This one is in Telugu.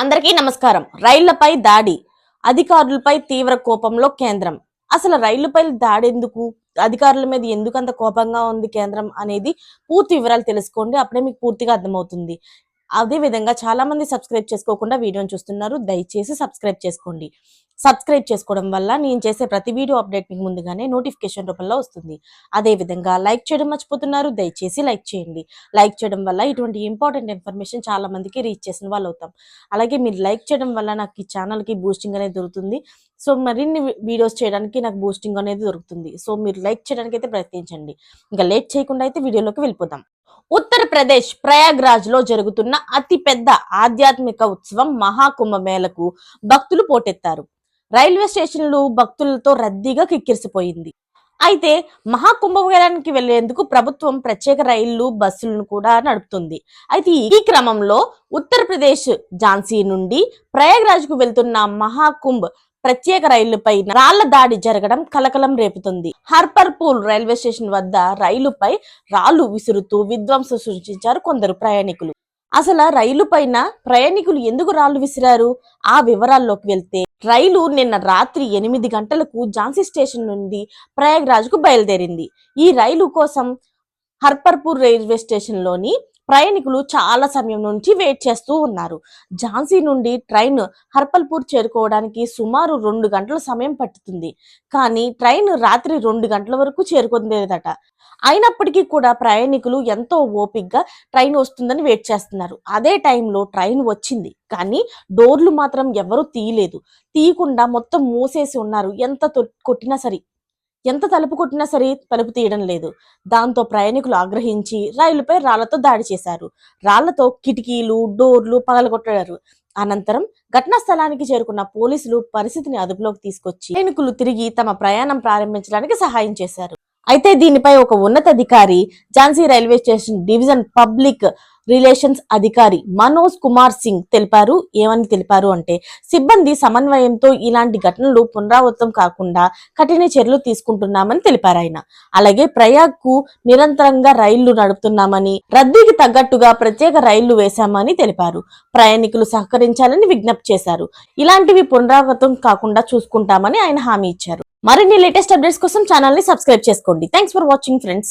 అందరికీ నమస్కారం. రైళ్ళపై దాడి అధికారులపై తీవ్ర కోపంలో కేంద్రం. అసలు రైళ్ళపై దాడి ఎందుకు అధికారుల మీద ఎందుకు అంత కోపంగా ఉంది కేంద్రం అనేది పూర్తి వివరాలు తెలుసుకోండి. అప్పుడే మీకు పూర్తిగా అర్థమవుతుంది. అదే విధంగా చాలా మంది సబ్స్క్రైబ్ చేసుకోకుండా వీడియోని చూస్తున్నారు. దయచేసి సబ్స్క్రైబ్ చేసుకోండి. సబ్స్క్రైబ్ చేసుకోవడం వల్ల నేను చేసే ప్రతి వీడియో అప్డేట్ మీకు ముందుగానే నోటిఫికేషన్ రూపంలో వస్తుంది. అదే విధంగా లైక్ చేయడం మర్చిపోతున్నారు. దయచేసి లైక్ చేయండి. లైక్ చేయడం వల్ల ఇటువంటి ఇంపార్టెంట్ ఇన్ఫర్మేషన్ చాలా మందికి రీచ్ చేసిన వాళ్ళు అవుతాం. అలాగే మీరు లైక్ చేయడం వల్ల నాకు ఈ ఛానల్కి బూస్టింగ్ అనేది దొరుకుతుంది. సో మరిన్ని వీడియోస్ చేయడానికి నాకు బూస్టింగ్ అనేది దొరుకుతుంది. సో మీరు లైక్ చేయడానికి అయితే ప్రయత్నించండి. ఇంకా లేట్ చేయకుండా అయితే వీడియోలోకి వెళ్ళిపోతాం ఉత్తరప్రదేశ్ ప్రయాగ్రాజ్లో జరుగుతున్న అతిపెద్ద ఆధ్యాత్మిక ఉత్సవం మహాకుంభమేళకు భక్తులు పోటెత్తారు. రైల్వే స్టేషన్లు భక్తులతో రద్దీగా కిక్కిరిసిపోయింది. అయితే మహాకుంభమేళానికి వెళ్ళేందుకు ప్రభుత్వం ప్రత్యేక రైళ్ళు బస్సులను కూడా నడుపుతుంది. అయితే ఈ క్రమంలో ఉత్తరప్రదేశ్ ఝాన్సీ నుండి ప్రయాగ్రాజ్కు వెళ్తున్న మహాకుంభ్ ప్రత్యేక రైలుపై రాళ్ళ దాడి జరగడం కలకలం రేపుతుంది. హర్పర్పూల్ రైల్వే స్టేషన్ వద్ద రైలుపై రాళ్ళు విసురుతూ విధ్వంసం సృష్టించారు కొందరు ప్రయాణికులు. అసలు రైలు పైన ప్రయాణికులు ఎందుకు రాళ్ళు విసిరారు? ఆ వివరాల్లోకి వెళ్తే రైలు నిన్న రాత్రి ఎనిమిది గంటలకు ఝాన్సీ స్టేషన్ నుండి ప్రయాగ్రాజ్కు బయలుదేరింది. ఈ రైలు కోసం హర్పర్పూర్ రైల్వే స్టేషన్లోని ప్రయాణికులు చాలా సమయం నుంచి వెయిట్ చేస్తూ ఉన్నారు. ఝాన్సీ నుండి ట్రైన్ హర్పల్పూర్ చేరుకోవడానికి సుమారు రెండు గంటల సమయం పట్టుతుంది. కానీ ట్రైన్ రాత్రి రెండు గంటల వరకు చేరుకుందేదట. అయినప్పటికీ కూడా ప్రయాణికులు ఎంతో ఓపిక్గా ట్రైన్ వస్తుందని వెయిట్ చేస్తున్నారు. అదే టైంలో ట్రైన్ వచ్చింది. కానీ డోర్లు మాత్రం ఎవరూ తీయలేదు. తీయకుండా మొత్తం మూసేసి ఉన్నారు. ఎంత కొట్టినా సరే. ఎంత తలుపు కొట్టినా సరే తలుపు తీయడం లేదు. దాంతో ప్రయాణికులు ఆగ్రహించి రైలుపై రాళ్ళతో దాడి చేశారు. రాళ్ళతో కిటికీలు డోర్లు పగలగొట్టారు. అనంతరం ఘటనా స్థలానికి చేరుకున్న పోలీసులు పరిస్థితిని అదుపులోకి తీసుకొచ్చి ప్రయాణికులు తిరిగి తమ ప్రయాణం ప్రారంభించడానికి సహాయం చేశారు. అయితే దీనిపై ఒక ఉన్నతాధికారి Jhansi railway station division public relations అధికారి మనోజ్ కుమార్ సింగ్ తెలిపారు. ఏమని తెలిపారు అంటే సిబ్బంది సమన్వయంతో ఇలాంటి ఘటనలు పునరావృతం కాకుండా కఠిన చర్యలు తీసుకుంటున్నామని తెలిపారు ఆయన. అలాగే ప్రయాగ్కు నిరంతరంగా రైళ్ళు నడుపుతున్నామని రద్దీకి తగ్గట్టుగా ప్రత్యేక రైళ్ళు వేశామని తెలిపారు. ప్రయాణికులు సహకరించాలని విజ్ఞప్తి చేశారు. ఇలాంటివి పునరావృతం కాకుండా చూసుకుంటామని ఆయన హామీ ఇచ్చారు. మరిన్ని లేటెస్ట్ అప్డేట్స్ కోసం ఛానల్ని సబ్స్క్రైబ్ చేసుకోండి. Thanks for watching friends